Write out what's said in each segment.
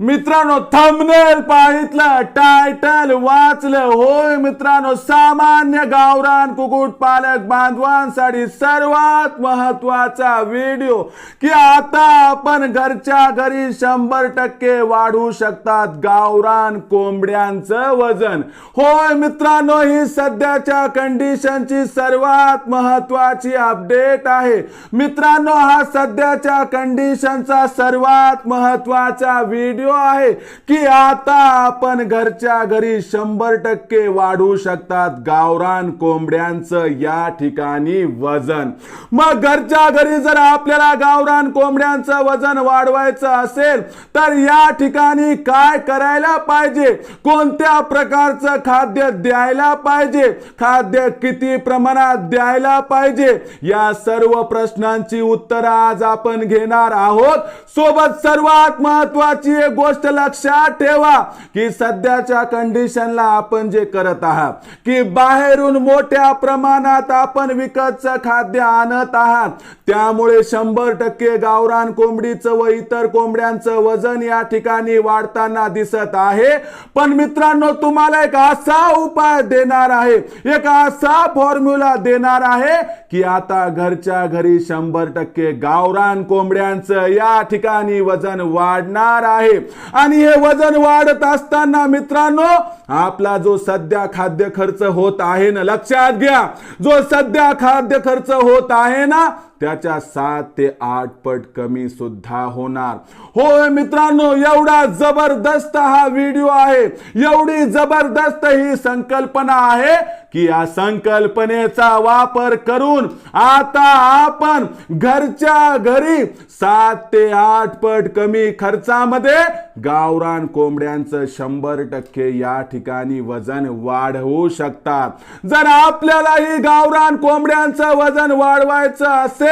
मित्रांनो thumbnail पाहितलं title वाचलं. होय मित्रांनो सामान्य गावरान कुकुट पालक बांधवांसाठी सर्वात महत्त्वाचा व्हिडिओ की आता आपण घरच्या घरी शंभर टक्के वाढू शकतात गावरान कोंबड्यांचं वजन. होय मित्रांनो ही सध्याच्या कंडिशनची सर्वात महत्वाची अपडेट आहे. मित्रांनो हा सध्याच्या कंडिशनचा सर्वात महत्त्वाचा व्हिडिओ आहे की आता आपण घरच्या घरी शंभर टक्के वाढू शकतात गावरान कोंबड्यांचं या ठिकाणी वजन. मग घरच्या घरी जर आपल्याला गावरान कोंबड्यांचं वजन वाढवायचं असेल तर या ठिकाणी काय करायला पाहिजे? कोणत्या प्रकारचं खाद्य द्यायला पाहिजे? खाद्य किती प्रमाणात द्यायला पाहिजे? या सर्व प्रश्नांची उत्तरं आज आपण घेणार आहोत. सोबत सर्वात महत्वाची एक गोष्ट लक्षात ठेवा की सध्याच्या कंडिशनला आपण जे करत आहात की बाहेरून मोठ्या प्रमाणात आपण विकतचं खाद्य आणत आहात त्यामुळे शंभर टक्के गावरान कोंबडीचं व इतर कोंबड्यांचं वजन या ठिकाणी वाढताना दिसत आहे. पण मित्रांनो तुम्हाला एक असा उपाय देणार आहे एक असा फॉर्म्युला देणार आहे की आता घरच्या घरी शंभर टक्के गावरान कोंबड्यांचं या ठिकाणी वजन वाढणार आहे. आणि हे वजन वाढत असताना मित्रांनो आपला जो सध्या खाद्य खर्च होत आहे ना लक्षात घ्या. जो सध्या खाद्य खर्च होत आहे ना त्याच्या सात ते आठ पट कमी सुद्धा होणार. होय मित्रांनो एवढा जबरदस्त हा व्हिडिओ आहे. एवढी जबरदस्त ही संकल्पना आहे की या संकल्पनेचा वापर करून आता आपण घरच्या घरी सात ते आठ पट कमी खर्चामध्ये गावरान कोंबड्यांचं शंभर टक्के या ठिकाणी वजन वाढवू शकतात जर आपल्याला ही गावरान कोंबड्यांचं वजन वाढवायचं असेल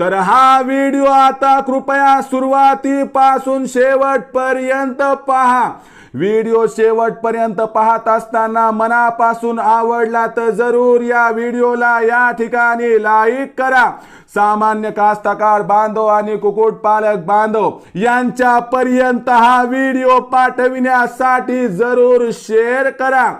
तर हा व्हिडिओ आता कृपया सुरुवातीपासून शेवटपर्यंत पहा. व्हिडिओ शेवटपर्यंत पाहत असताना मनापासून आवडला तर जरूर या व्हिडिओला या ठिकाणी लाईक करा. सामान्य कास्तकार बांधव आणि कुक्कुटपालक बांधव यांच्या पर्यंत हा व्हिडिओ पाठविण्यासाठी जरूर शेअर करा.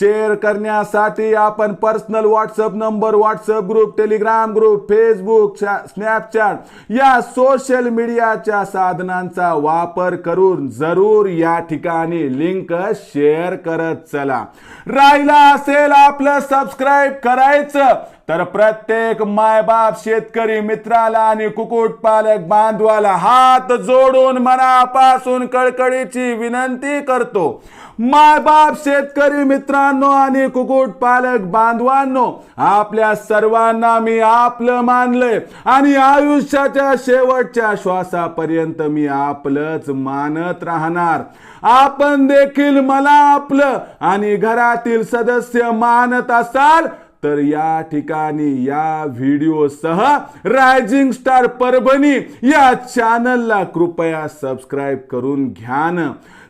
शेअर करण्यासाठी आपण personal WhatsApp number WhatsApp group Telegram group Facebook Snapchat या सोशल मीडियाच्या साधनांचा वापर करून जरूर या ठिकाणी लिंक शेअर करत चला. राहिला असेल आपलं सबस्क्राईब करायचं. तर प्रत्येक मायबाप शेतकरी मित्राला आणि कुक्कुटपालक बांधवाला हात जोडून मनापासून कळकळीची विनंती करतो. मायबाप शेतकरी मित्रांनो आणि कुक्कुटपालक बांधवांनो आपल्या सर्वांना मी आपलं मानलंय आणि आयुष्याच्या शेवटच्या श्वासापर्यंत मी आपलंच मानत राहणार. आपण देखील मला आपलं आणि घरातील सदस्य मानत असाल तर या ठिकाणी या व्हिडिओसह रायझिंग स्टार परभणी या चॅनलला कृपया सबस्क्राईब करून घ्या ना.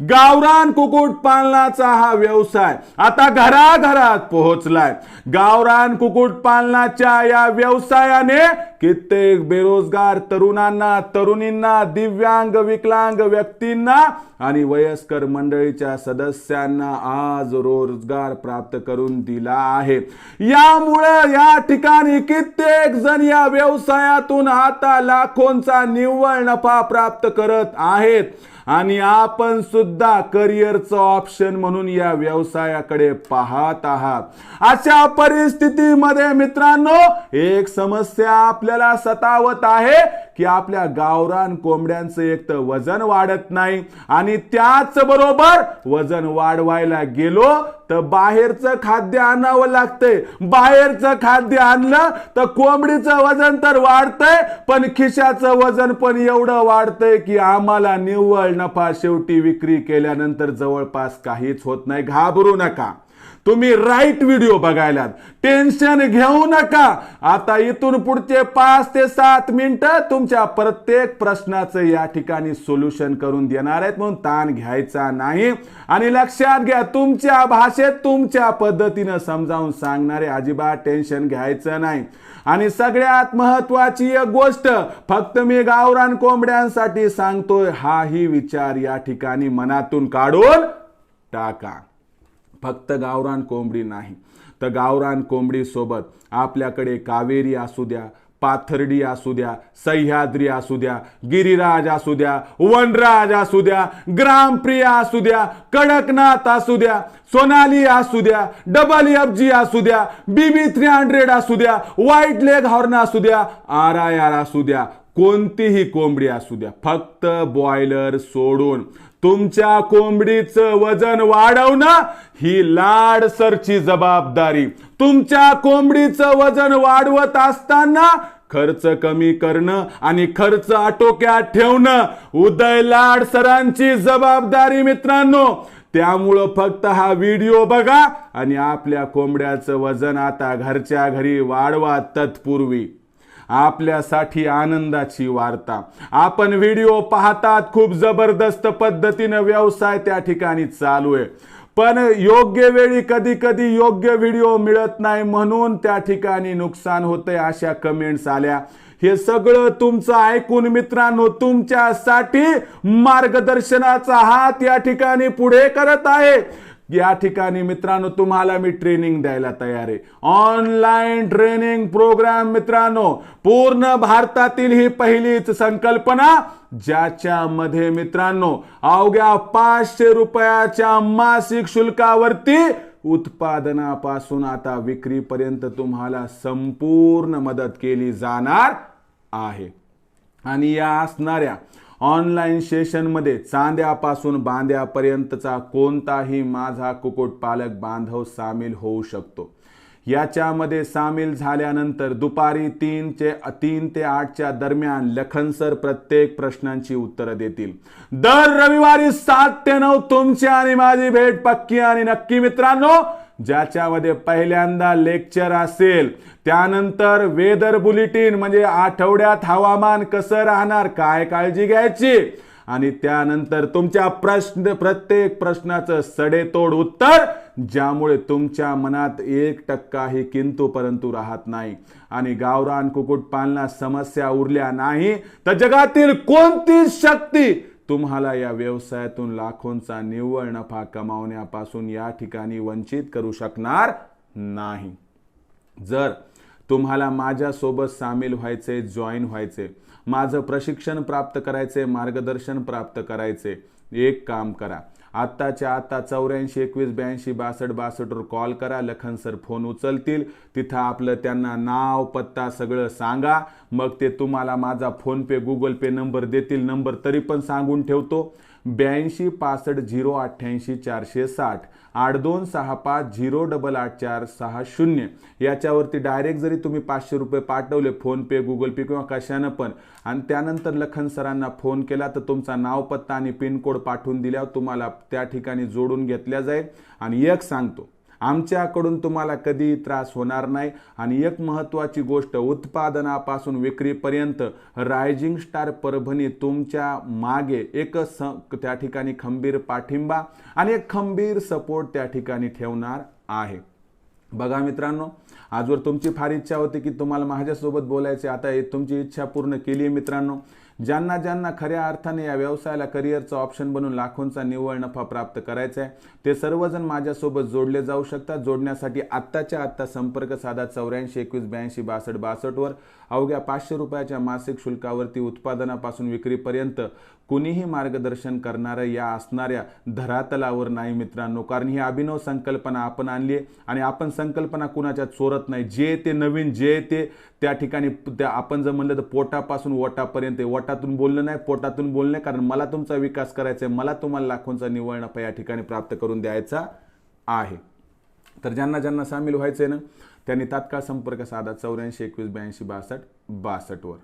गावरान कुकुट पालनाचा हा व्यवसाय आता घराघरात पोहोचलाय. गावरान कुकुट पालनाच्या या व्यवसायाने कित्येक बेरोजगार तरुणांना तरुणींना दिव्यांग विकलांग व्यक्तींना आणि वयस्कर मंडळीच्या सदस्यांना आज रोजगार प्राप्त करून दिला आहे. यामुळे या ठिकाणी कित्येक जण या व्यवसायातून आता लाखोंचा निव्वळ नफा प्राप्त करत आहेत. आणि आपण सुद्धा करिअरचं ऑप्शन म्हणून या व्यवसायाकडे पाहत आहात. अशा परिस्थितीमध्ये मित्रांनो एक समस्या आपल्या आपल्याला सतावत आहे की आपल्या गावरान कोंबड्यांचं एक तर वजन वाढत नाही आणि त्याच बरोबर वजन वाढवायला गेलो तर बाहेरचं खाद्य आणावं लागतंय. बाहेरचं खाद्य आणलं तर कोंबडीचं वजन तर वाढतंय पण खिशाचं वजन पण एवढं वाढतंय की आम्हाला निव्वळ नफा शेवटी विक्री केल्यानंतर जवळपास काहीच होत नाही. घाबरू नका. तुम्ही राईट व्हिडिओ बघायलात. टेन्शन घेऊ नका. आता इथून पुढचे पाच ते सात मिनिटं तुमच्या प्रत्येक प्रश्नाचं या ठिकाणी सोल्युशन करून देणार आहेत म्हणून ताण घ्यायचा नाही. आणि लक्षात घ्या तुमच्या भाषेत तुमच्या पद्धतीनं समजावून सांगणारे अजिबात टेन्शन घ्यायचं नाही. आणि सगळ्यात महत्वाची एक गोष्ट फक्त मी गावरान कोंबड्यांसाठी सांगतोय हाही विचार या ठिकाणी मनातून काढून टाका. फक्त गावरान कोंबडी नाही तर गावरान कोंबडी सोबत आपल्याकडे कावेरी असू द्या पाथर्डी असू द्या सह्याद्री असू द्या गिरिराज असू द्या वनराज असू द्या ग्रामप्रिया असू द्या कडकनाथ असू द्या सोनाली असू द्या डबल एफ जी असू द्या बीबी थ्री हंड्रेड असू द्या व्हाईट लेग हॉर्न असू द्या आर आय आर असू द्या कोणतीही कोंबडी असू द्या फक्त बॉयलर सोडून तुमच्या कोंबडीचं वजन वाढवणं ही लाडसरची जबाबदारी. तुमच्या कोंबडीचं वजन वाढवत असताना खर्च कमी करणं आणि खर्च आटोक्यात ठेवणं उदय लाड सरांची जबाबदारी मित्रांनो. त्यामुळं फक्त हा व्हिडिओ बघा आणि आपल्या कोंबड्याचं वजन आता घरच्या घरी वाढवा तत्पूर्वी. आपल्यासाठी आनंदाची वार्ता. आपण व्हिडिओ पाहतात खूप जबरदस्त पद्धतीनं व्यवसाय त्या ठिकाणी चालू आहे. पण योग्य वेळी कधी कधी योग्य व्हिडिओ मिळत नाही म्हणून त्या ठिकाणी नुकसान होतंय अशा कमेंट्स आल्या. हे सगळं तुमचं ऐकून मित्रांनो तुमच्यासाठी मार्गदर्शनाचा हात या ठिकाणी पुढे करत आहे. या ठिकाणी मित्रांनो तुम्हाला मी ट्रेनिंग द्यायला तयार आहे. ऑनलाईन ट्रेनिंग प्रोग्राम मित्रांनो पूर्ण भारतातील ही पहिलीच संकल्पना ज्याच्यामध्ये मित्रांनो अवघ्या पाचशे रुपयाच्या मासिक शुल्कावरती उत्पादनापासून आता विक्रीपर्यंत तुम्हाला संपूर्ण मदत केली जाणार आहे. आणि या असणाऱ्या ऑनलाईन सेशनमध्ये चांद्यापासून बांद्यापर्यंतचा कोणताही माझा कुक्कुटपालक बांधव सामील होऊ शकतो. याच्यामध्ये सामील झाल्यानंतर दुपारी तीन ते तीन ते आठच्या दरम्यान लखन सर प्रत्येक प्रश्नांची उत्तरं देतील. दर रविवारी सात ते नऊ तुमची आणि माझी भेट पक्की आणि नक्की मित्रांनो ज्याच्यामध्ये पहिल्यांदा लेक्चर असेल त्यानंतर वेदर बुलेटिन म्हणजे आठवड्यात हवामान कसं राहणार काय काळजी घ्यायची? आणि त्यानंतर तुमच्या प्रश्न प्रत्येक प्रश्नाचं सडेतोड उत्तर ज्यामुळे तुमच्या मनात एक टक्काही किंतु परंतु राहत नाही. आणि गावरान कुक्कुटपालनात समस्या उरल्या नाही तर जगातील कोणतीच शक्ती तुम्हाला या व्यवसायातून लाखोंचा निव्वळ नफा कमावण्यापासून या ठिकाणी वंचित करू शकणार नाही. जर तुम्हाला माझ्यासोबत सामील व्हायचे जॉईन व्हायचे माझं प्रशिक्षण प्राप्त करायचे मार्गदर्शन प्राप्त करायचे एक काम करा. आत्ताच्या आत्ता चौऱ्याऐंशी एकवीस ब्याऐंशी बासष्ट बासष्टवर कॉल करा. लखन सर फोन उचलतील. तिथं आपलं त्यांना नाव पत्ता सगळं सांगा. मग ते तुम्हाला माझा फोनपे गुगल पे नंबर देतील. नंबर तरी पण सांगून ठेवतो. ब्याऐंशी पासष्ट झिरो अठ्ठ्याऐंशी चारशे साठ आठ दोन सहा पाच झिरो डबल आठ चार सहा शून्य. याच्यावरती डायरेक्ट जरी तुम्ही पाचशे रुपये पाठवले फोनपे गुगल पे किंवा कशानं पण आणि त्यानंतर लखन सरांना फोन केला तर तुमचा नाव पत्ता आणि पिनकोड पाठवून दिल्यावर तुम्हाला त्या ठिकाणी जोडून घेतल्या जाईल. आणि एक सांगतो आमच्याकडून तुम्हाला कधीही त्रास होणार नाही. आणि एक महत्त्वाची गोष्ट उत्पादनापासून विक्रीपर्यंत रायझिंग स्टार परभणी तुमच्या मागे एक स त्या ठिकाणी खंबीर पाठिंबा आणि एक खंबीर सपोर्ट त्या ठिकाणी ठेवणार आहे. बघा मित्रांनो आजवर तुमची फार इच्छा होती की तुम्हाला माझ्यासोबत बोलायचे. आता हे तुमची इच्छा पूर्ण केली आहे मित्रांनो. ज्यांना ज्यांना खऱ्या अर्थाने या व्यवसायाला करिअरचं ऑप्शन बनून लाखोंचा निव्वळ नफा प्राप्त करायचा आहे ते सर्वजण माझ्यासोबत जोडले जाऊ शकतात. जोडण्यासाठी आत्ताच्या आत्ता संपर्क साधा चौऱ्याऐंशी एकवीस ब्याऐंशी बासष्ट बासष्टवर अवघ्या पाचशे रुपयाच्या मासिक शुल्कावरती उत्पादनापासून विक्रीपर्यंत कुणीही मार्गदर्शन करणारं या असणाऱ्या धरातलावर नाही मित्रांनो. कारण ही अभिनव संकल्पना आपण आणली आहे आणि आपण संकल्पना कुणाच्या चोरत नाही. जे ते नवीन जे ते त्या ठिकाणी त्या आपण जर म्हणलं तर पोटापासून ओटापर्यंत ओटा वटातून बोलणं नाही पोटातून बोलणं कारण मला तुमचा विकास करायचा आहे मला तुम्हाला लाखोंचा निव्वळ नफा या ठिकाणी प्राप्त करून द्यायचा आहे. तर ज्यांना ज्यांना सामील व्हायचं आहे ना त्यांनी तात्काळ संपर्क साधा चौऱ्याऐंशी एकवीस ब्याऐंशी बासष्ट बासष्टवर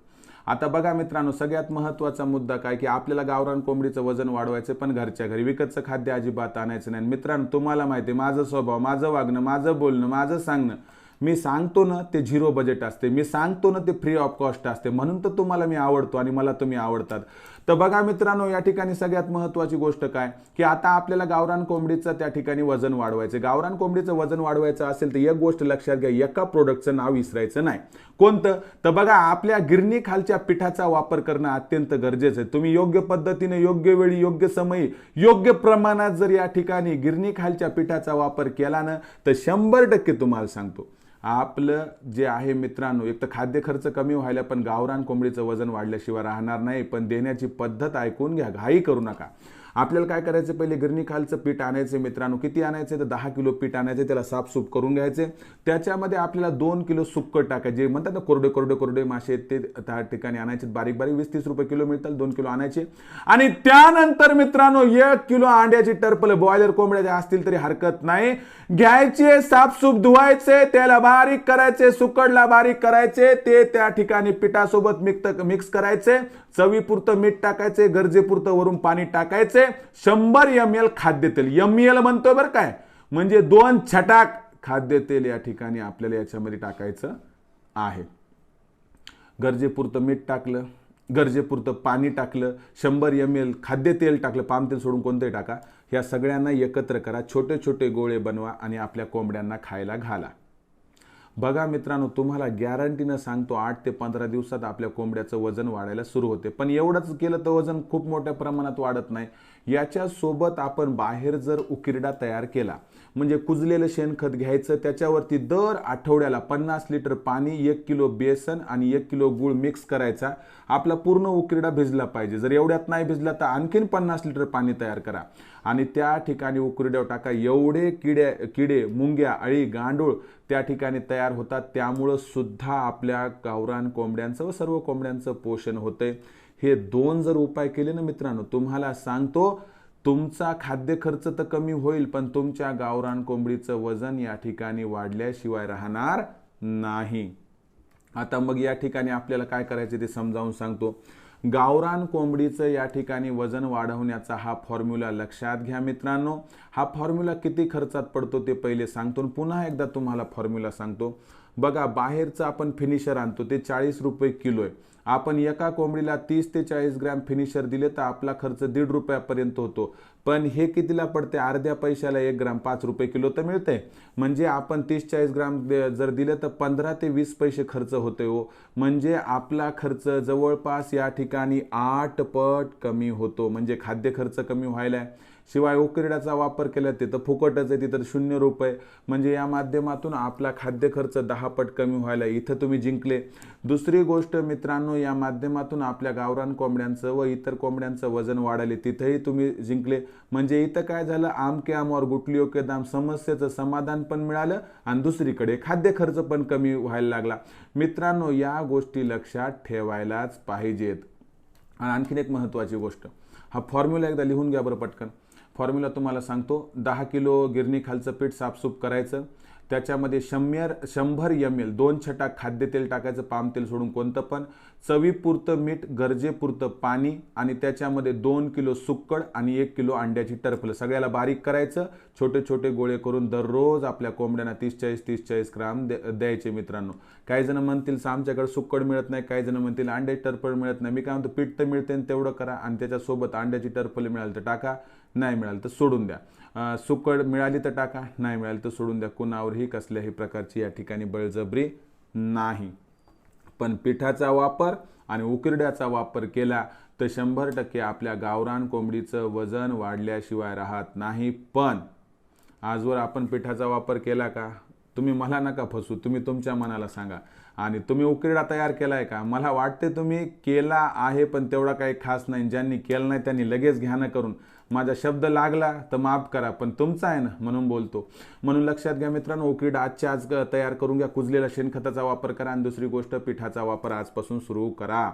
आता बघा मित्रांनो सगळ्यात महत्त्वाचा मुद्दा काय की आपल्याला गावरान कोंबडीचं वजन वाढवायचं पण घरच्या घरी विकतचं खाद्य अजिबात आणायचं नाही. मित्रांनो तुम्हाला माहिती आहे माझं स्वभाव माझं वागणं माझं बोलणं माझं सांगणं मी सांगतो ना ते झिरो बजेट असते. मी सांगतो ना ते फ्री ऑफ कॉस्ट असते. म्हणून तर तुम्हाला मी आवडतो आणि मला तुम्ही आवडतात. तर बघा मित्रांनो या ठिकाणी सगळ्यात महत्त्वाची गोष्ट काय? की आता आपल्याला गावरान कोंबडीचं त्या ठिकाणी वजन वाढवायचं. गावरान कोंबडीचं वजन वाढवायचं असेल तर एक गोष्ट लक्षात घ्या एका प्रोडक्टचं नाव विसरायचं नाही. कोणतं? तर बघा आपल्या गिरणी खालच्या पिठाचा वापर करणं अत्यंत गरजेचं आहे. तुम्ही योग्य पद्धतीने योग्य वेळी योग्य समयी योग्य प्रमाणात जर या ठिकाणी गिरणी खालच्या पिठाचा वापर केला ना तर शंभर टक्के तुम्हाला सांगतो. आपलं जे आहे मित्रांनो एक तर खाद्य खर्च कमी व्हायला पण गावरान कोंबडीचं वजन वाढल्याशिवाय राहणार नाही पण देण्याची पद्धत ऐकून घ्या घाई करू नका. आपल्याला काय करायचं पहिले गिरणी खालचं पीठ आणायचे मित्रांनो. किती आणायचे तर दहा किलो पीठ आणायचे त्याला साफसूफ करून घ्यायचे त्याच्यामध्ये आपल्याला दोन किलो सुक्क टाकायचे. जे म्हणतात ना कोरडे कोरडे कोरडे मासे ते त्या ठिकाणी आणायचे बारीक बारीक वीस तीस रुपये किलो मिळतात दोन किलो आणायचे. आणि त्यानंतर मित्रांनो एक किलो अंड्याची टर्पल बॉयलर कोंबड्या असतील तरी हरकत नाही. घ्यायचे साफसूफ धुवायचे त्याला बारीक करायचे सुकडला बारीक करायचे ते त्या ठिकाणी पिठासोबत मिक्स मिक्स करायचे. चवीपुरतं मीठ टाकायचे गरजेपुरतं वरून पाणी टाकायचे शंभर एम एल खाद्यतेल एम एल म्हणतोय बरं काय? म्हणजे दोन छटाक खाद्यतेल या ठिकाणी आपल्याला याच्यामध्ये टाकायचं आहे. गरजेपुरतं मीठ टाकलं गरजेपुरतं पाणी टाकलं शंभर एम एल खाद्यतेल टाकलं पाम तेल सोडून कोणतंही टाका. ह्या सगळ्यांना एकत्र करा छोटे छोटे गोळे बनवा आणि आपल्या कोंबड्यांना खायला घाला. बघा मित्रांनो तुम्हाला गॅरंटीनं सांगतो आठ ते पंधरा दिवसात आपल्या कोंबड्याचं वजन वाढायला सुरू होते. पण एवढंच केलं तर वजन खूप मोठ्या प्रमाणात वाढत नाही. याच्यासोबत आपण बाहेर जर उकिरडा तयार केला म्हणजे कुजलेलं शेणखत घ्यायचं त्याच्यावरती दर आठवड्याला पन्नास लिटर पाणी एक किलो बेसन आणि एक किलो गुळ मिक्स करायचा. आपला पूर्ण उकिरडा भिजला पाहिजे. जर एवढ्यात नाही भिजला तर आणखीन पन्नास लिटर पाणी तयार करा. आणि त्या ठिकाणी उकिरड्यावर टाका एवढे किडे किडे मुंग्या अळी गांडूळ त्या ठिकाणी तयार होतात. त्यामुळं सुद्धा आपल्या गावरान कोंबड्यांचं व सर्व कोंबड्यांचं पोषण होते हे दोन जर उपाय केले ना मित्रांनो तुम्हाला सांगतो तुमचा खाद्य खर्च तर कमी होईल पण तुमच्या गावरान कोंबडीचं वजन या ठिकाणी वाढल्याशिवाय राहणार नाही. आता मग या ठिकाणी आपल्याला काय करायचे ते समजावून सांगतो. गावरान कोंबडीचं या ठिकाणी वजन वाढवण्याचा हा फॉर्म्युला लक्षात घ्या मित्रांनो. हा फॉर्म्युला किती खर्चात पडतो ते पहिले सांगतो आणि पुन्हा एकदा तुम्हाला फॉर्म्युला सांगतो. बघा बाहेरचं आपण फिनिशर आणतो ते चाळीस रुपये किलो आहे. आपण एका कोंबडीला तीस ते चाळीस ग्रॅम फिनिशर दिले तर आपला खर्च दीड रुपयापर्यंत होतो. पण हे कितीला पडते अर्ध्या पैशाला एक ग्राम पाच रुपये किलो तर मिळते म्हणजे आपण तीस चाळीस ग्राम जर दिलं तर पंधरा ते वीस पैसे खर्च होते हो. म्हणजे आपला खर्च जवळपास या ठिकाणी आठ पट कमी होतो. म्हणजे खाद्य खर्च कमी व्हायला आहे शिवाय उकिरड्याचा वापर केला तिथं फुकटच आहे तिथं शून्य रुपये. म्हणजे या माध्यमातून आपला खाद्य खर्च दहा पट कमी व्हायला इथं तुम्ही जिंकले. दुसरी गोष्ट मित्रांनो या माध्यमातून आपल्या गावरान कोंबड्यांचं व इतर कोंबड्यांचं वजन वाढले तिथंही तुम्ही जिंकले. म्हणजे इथं काय झालं आम के आम और गुटलियो दाम समस्येचं समाधान पण मिळालं आणि दुसरीकडे खाद्य खर्च पण कमी व्हायला लागला. मित्रांनो या गोष्टी लक्षात ठेवायलाच पाहिजेत. आणि आणखीन एक महत्त्वाची गोष्ट हा फॉर्म्युला एकदा लिहून घ्या बरं पटकन. फॉर्म्युला तुम्हाला सांगतो. दहा किलो गिरणी खालचं पीठ साफसूप करायचं. त्याच्यामध्ये शंभर शंभर एम एल दोन छटा खाद्यतेल टाकायचं पाम तेल सोडून कोणतं पण. चवीपुरतं मीठ गरजेपुरतं पाणी आणि त्याच्यामध्ये दोन किलो सुक्कड आणि एक किलो अंड्याची टरफलं. सगळ्याला बारीक करायचं. छोटे छोटे गोळे करून दररोज आपल्या कोंबड्यांना तीस चाळीस तीस चाळीस ग्राम द्यायचे मित्रांनो. काही जण म्हणतील आमच्याकडे सुक्कड मिळत नाही. काही जण म्हणतील अंड्याची टरफळ मिळत नाही. मी काय म्हणतो पीठ तर मिळते आणि तेवढं करा आणि त्याच्यासोबत अंड्याची टरफल मिळाली तर टाका. नाही मिळालं तर सोडून द्या. सुकड मिळाली तर टाका नाही मिळाली तर सोडून द्या. कुणावरही कसल्याही प्रकारची या ठिकाणी बळजबरी नाही. पण पिठाचा वापर आणि उकिरड्याचा वापर केला तर शंभर टक्के आपल्या गावरान कोंबडीचं वजन वाढल्याशिवाय राहत नाही. पण आजवर आपण पिठाचा वापर केला का? तुम्ही मला नका फसू तुम्ही तुमच्या मनाला सांगा. आणि तुम्ही उकिरडा तयार केला आहे का? मला वाटते तुम्ही केला आहे पण तेवढा काही खास नाही. ज्यांनी केलं नाही त्यांनी लगेच घ्यानं करून. माझा शब्द लागला तर माफ करा पण तुमचा आहे ना म्हणून बोलतो. म्हणून लक्षात घ्या मित्रांनो उकिरडा आजच्या आज तयार करून घ्या. कुजलेला शेणखताचा वापर करा आणि दुसरी गोष्ट पिठाचा वापर आजपासून सुरू करा.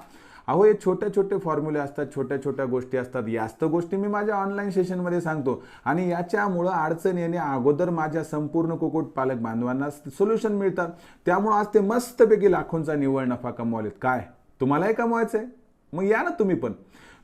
अहो हे छोटे छोटे फॉर्म्युले असतात छोट्या छोट्या गोष्टी असतात. यास्त गोष्टी मी माझ्या ऑनलाईन सेशनमध्ये सांगतो. आणि याच्यामुळं अडचण येणे अगोदर माझ्या संपूर्ण कुक्कुट पालक बांधवांना सोल्युशन मिळतात. त्यामुळं आज ते मस्तपैकी लाखोंचा निव्वळ नफा कमवलेत. काय? तुम्हालाही कमवायचं आहे मग या ना तुम्ही पण.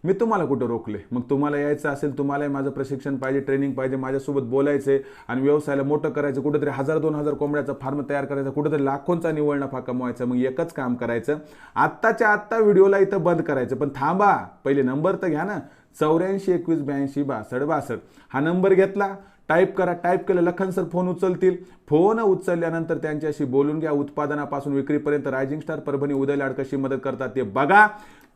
मी तुम्हाला कुठं रोखले? मग तुम्हाला यायचं असेल तुम्हालाही माझं प्रशिक्षण पाहिजे ट्रेनिंग पाहिजे माझ्यासोबत बोलायचे आणि व्यवसायाला मोठं करायचं कुठेतरी हजार दोन हजार कोंबड्याचा फार्म तयार करायचा कुठेतरी लाखोंचा निवळ नफा कमवायचा मग एकच काम करायचं. आत्ताच्या आत्ता व्हिडिओला इथं बंद करायचं. पण थांबा पहिले नंबर तर घ्या ना. चौऱ्याऐंशी एकवीस ब्याऐंशी बासष्ट बासष्ट. हा नंबर घेतला. टाईप करा टाईप केलं लखन सर फोन उचलतील. फोन उचलल्यानंतर त्यांच्याशी बोलून घ्या. उत्पादनापासून विक्रीपर्यंत रायझिंग स्टार परभणी उदय लाड कशी मदत करतात ते बघा.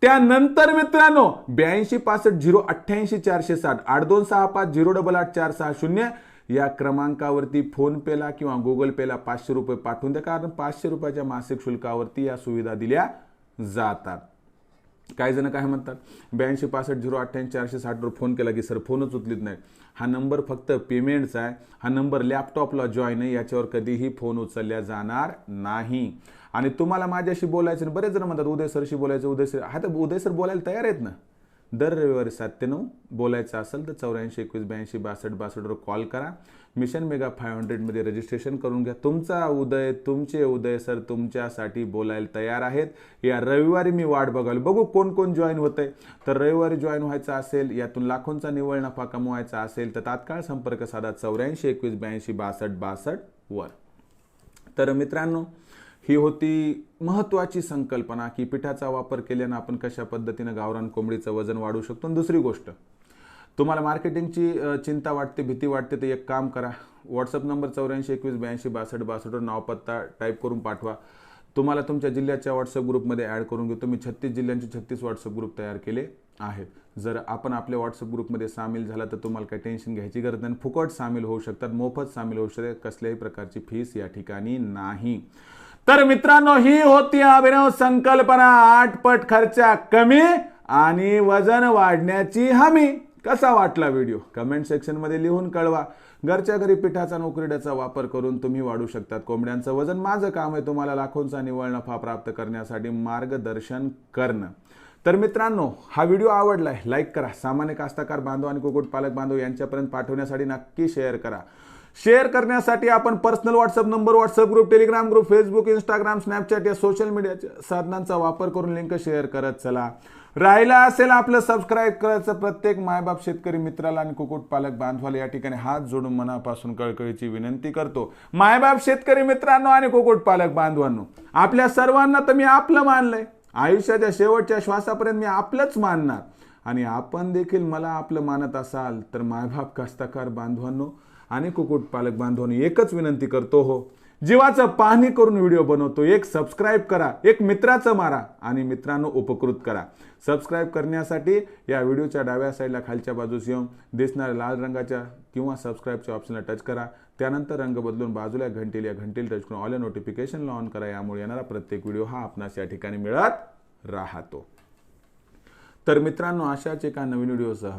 त्यानंतर मित्रांनो ब्याऐंशी पासष्ट झिरो अठ्ठ्याऐंशी चारशे साठ आठ दोन सहा पाच झिरो डबल आठ चार सहा शून्य या क्रमांकावरती फोन पेला किंवा गुगल पेला पाचशे रुपये पाठवून द्या. कारण पाचशे रुपयाच्या मासिक शुल्कावरती या सुविधा दिल्या जातात. काही जण काय म्हणतात ब्याऐंशी पासष्ट झिरो अठ्ठ्याऐंशी चारशे साठवर फोन केला की सर फोनच उचलित नाही. हा नंबर फक्त पेमेंटचा आहे. हा नंबर लॅपटॉपला जॉईन आहे याच्यावर कधीही फोन उचलल्या जाणार नाही. आणि तुम्हाला माझ्याशी बोलायचं बरेच जण म्हणतात उदय सरशी बोलायचं उदय सर हा तर उदय सर बोलायला तयार आहेत ना? दर रविवारी सात ते नऊ बोलायचं असेल तर चौऱ्याऐंशी एकवीस ब्याऐंशी बासष्ट बासष्टवर कॉल करा. मिशन मेगा फाय हंड्रेडमध्ये रजिस्ट्रेशन करून घ्या. तुमचा उदय तुमचे उदय सर तुमच्यासाठी बोलायला तयार आहेत. या रविवारी मी वाट बघाल बघू कोण कोण जॉईन होतंय. तर रविवारी जॉईन व्हायचं असेल यातून लाखोंचा निव्वळ नफा कमवायचा असेल तर तात्काळ संपर्क साधा चौऱ्याऐंशी एकवीस ब्याऐंशी बासष्ट बासष्ट वर. तर मित्रांनो ही होती महत्त्वाची संकल्पना की पिठाचा वापर केल्यानं आपण कशा पद्धतीनं गावरान कोंबडीचं वजन वाढवू शकतो? आणि दुसरी गोष्ट तुम्हाला मार्केटिंगची चिंता वाटते भीती वाटते तर एक काम करा. व्हॉट्सअप नंबर चौऱ्याऐंशी एकवीस ब्याऐंशी बासष्ट बासष्टवर नाव पत्ता टाईप करून पाठवा. तुम्हाला तुमच्या जिल्ह्याच्या व्हॉट्सअप ग्रुपमध्ये ॲड करून घेऊ. तुम्ही छत्तीस जिल्ह्यांचे छत्तीस व्हॉट्सअप ग्रुप तयार केले आहेत. जर आपण आपल्या व्हॉट्सअप ग्रुपमध्ये सामील झाला तर तुम्हाला काही टेन्शन घ्यायची गरज नाही. फुकट सामील होऊ शकतात मोफत सामील होऊ शकतात कसल्याही प्रकारची फीस या ठिकाणी नाही. तर मित्रांनो ही होती अभिनव संकल्पना. आठपट खर्चा कमी आणि वजन वाढण्याची हमी. कसा वाटला व्हिडिओ? कमेंट सेक्शनमध्ये लिहून कळवा. घरच्या घरी पिठाचा नोकरीड्याचा वापर करून तुम्ही वाढू शकतात. कोंबड्यांचं वजन माझं काम आहे. तुम्हाला लाखोंचा निवळ नफा प्राप्त करण्यासाठी मार्गदर्शन करणं. तर मित्रांनो हा व्हिडिओ आवडलाय लाईक करा. सामान्य कास्तकार बांधव आणि कुक्कुटपालक बांधव यांच्यापर्यंत पाठवण्यासाठी नक्की शेअर करा. शेअर करण्यासाठी आपण personal WhatsApp number WhatsApp group Telegram group Facebook Instagram Snapchat या सोशल मीडियाच्या साधनांचा वापर करून लिंक शेअर करत चला. राहिला असेल आपलं सबस्क्राईब करायचं प्रत्येक मायबाप शेतकरी मित्राला आणि कुक्कुटपालक बांधवाला या ठिकाणी हात जोडून मनापासून कळकळीची विनंती करतो. मायबाप शेतकरी मित्रांनो आणि कुक्कुटपालक बांधवांनो आपल्या सर्वांना तर मी आपलं मानलंय. आयुष्याच्या शेवटच्या श्वासापर्यंत मी आपलंच मानणार. आणि आपण देखील मला आपलं मानत असाल तर मायबाप कास्तकार बांधवांनो आणि कुक्कुटपालक बांधवांनी एकच विनंती करतो हो जीवाचं पाहणी करून व्हिडिओ बनवतो. एक सबस्क्राईब करा एक मित्राचं मारा आणि मित्रांनो उपकृत करा. सबस्क्राईब करण्यासाठी या व्हिडिओच्या डाव्या साईडला खालच्या बाजूस येऊन दिसणाऱ्या लाल रंगाच्या किंवा सबस्क्राईबच्या ऑप्शनला टच करा. त्यानंतर रंग बदलून बाजूला घंटील या घंटील टच करून ऑल नोटिफिकेशनला ऑन करा. यामुळे येणारा प्रत्येक व्हिडिओ हा आपणास या ठिकाणी मिळत राहतो. तर मित्रांनो अशाच एका नवीन व्हिडिओसह